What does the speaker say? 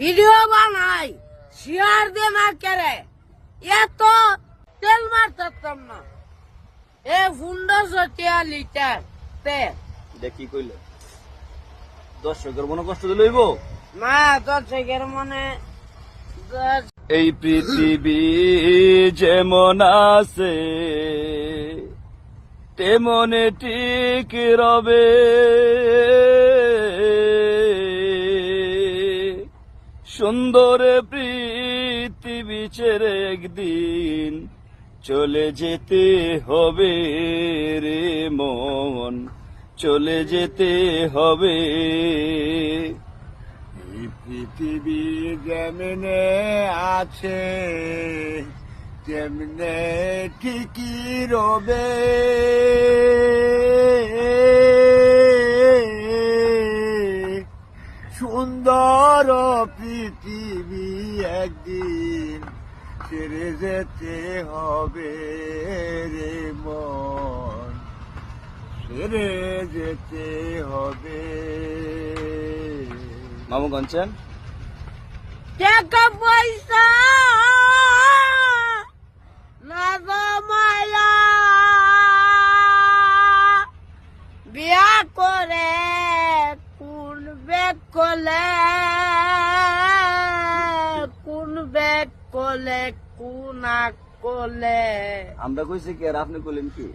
Video বানাই share দে না কেরে। এত তেল মারতাম না। এ ফুন্ডা সটিয়া লিটার তে কি কইলে? দর্শকের মনে কষ্ট দিল হইব? না দর্শকের মনে এই পৃথিবী যেমন আছে তেমনে ঠিক রবে। সুন্দর পৃথিবী ছেড়ে একদিন চলে যেতে হবে রে মন, চলে যেতে হবে। পৃথিবী যেমনে আছে, তেমনে ঠিকই রবে। সুন্দর পৃথিবী একদিন ছেড়ে যেতে হবে রে মন। ছেড়ে যেতে হবে। মামু গঞ্চেন। টাকা পয়সা না জমাইলা বিয়া করে কলে কোন বেগ কলে কোন কলে আমরা কইছি কি আর আপনি কইলেন কি?